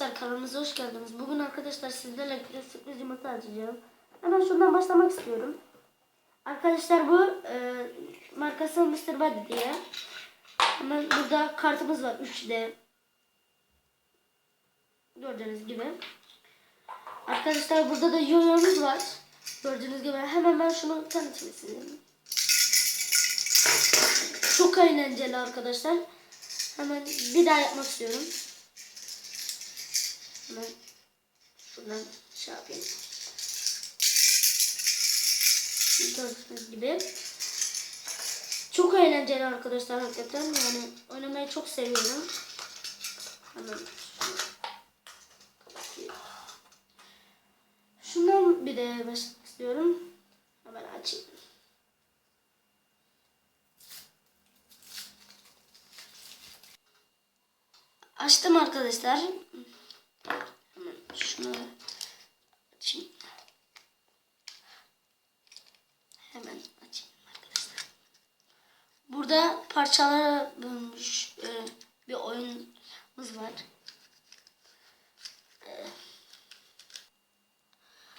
arkadaşlar kanalımıza hoş geldiniz. Bugün arkadaşlar sizlerle birlikte sürpriz yumurta açacağım. Hemen şundan başlamak istiyorum. Arkadaşlar bu e, markası Mr. Buddy diye. Hemen burada kartımız var 3D. Gördüğünüz gibi. Arkadaşlar burada da yoyomuz var. Gördüğünüz gibi hemen ben şunu tanıtayım size. Çok eğlenceli arkadaşlar. Hemen bir daha yapmak istiyorum. Hemen şuradan şey yapayım. Gördüğünüz gibi. Çok eğlenceli arkadaşlar hakikaten. Yani oynamayı çok seviyorum. Hemen Şundan bir de başlamak istiyorum. Hemen açayım. Açtım arkadaşlar. Hemen açayım arkadaşlar. Burada parçalara bölünmüş e, bir oyunumuz var. E,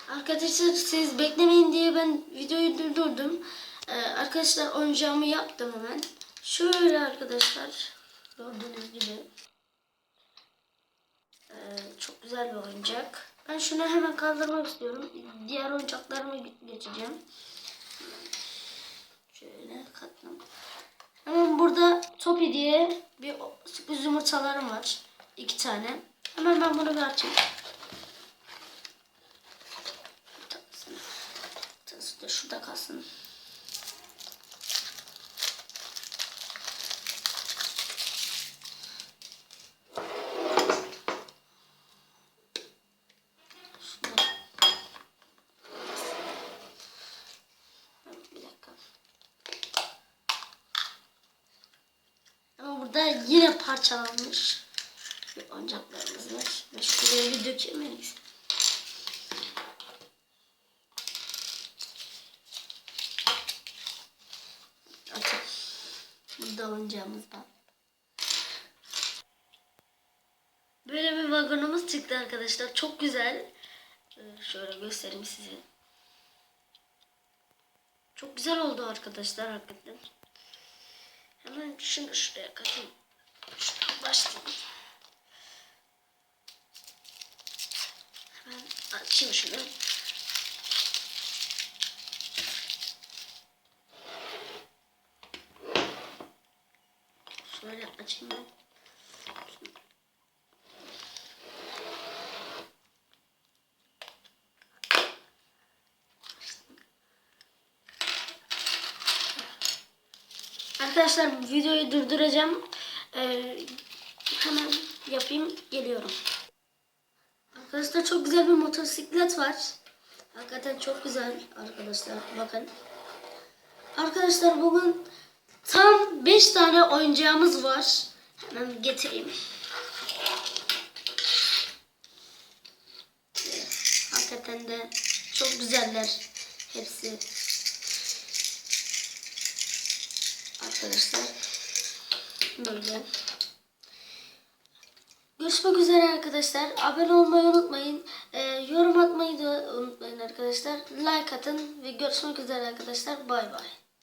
Arkadaşlar siz beklemeyin diye ben videoyu durdurdum. E, arkadaşlar oyuncağımı yaptım hemen. Şöyle arkadaşlar gördüğünüz gibi. Ee, çok güzel bir oyuncak. Ben şunu hemen kaldırmak istiyorum. Diğer oyuncaklarımı geçeceğim. Şöyle katlam. Hemen burada Topi diye bir sürpriz yumurtalarım var. İki tane. Hemen ben bunu bir açayım. Şurada kalsın. Burada yine parçalanmış bir oyuncaklarımız var. Ve şuraya bir dökemeyiz. Burada oyuncağımız var. Böyle bir vagonumuz çıktı arkadaşlar. Çok güzel. Ee, Şöyle göstereyim size. Çok güzel oldu arkadaşlar hakikaten. Şunu şuraya katayım. Şuradan başlayayım. Hemen açayım şunu. Şöyle açayım. Arkadaşlar videoyu durduracağım. Ee, hemen yapayım geliyorum. Arkadaşlar çok güzel bir motosiklet var. Hakikaten çok güzel arkadaşlar bakın. Arkadaşlar bugün tam 5 tane oyuncağımız var. Hemen getireyim. Hakikaten de çok güzeller hepsi. Arkadaşlar. Böyle. Görüşmek üzere arkadaşlar. Abone olmayı unutmayın. Ee, yorum atmayı da unutmayın arkadaşlar. Like atın ve görüşmek üzere arkadaşlar. Bay bay.